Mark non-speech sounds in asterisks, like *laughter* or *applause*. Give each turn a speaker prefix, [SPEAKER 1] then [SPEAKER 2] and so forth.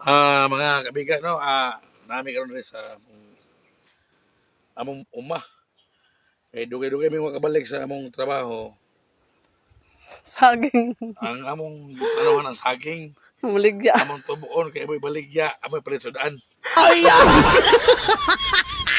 [SPEAKER 1] Ah, mga kabigan, no? Ah, nami karon rin sa among among uma. Eh, dugay-dugay may makabalik sa among trabaho.
[SPEAKER 2] Saging.
[SPEAKER 1] Ang among ano ang saging,
[SPEAKER 2] Muligya.
[SPEAKER 1] among tubuon kay amoy baligya, amoy palit sudan.
[SPEAKER 2] Ay, ah! *laughs*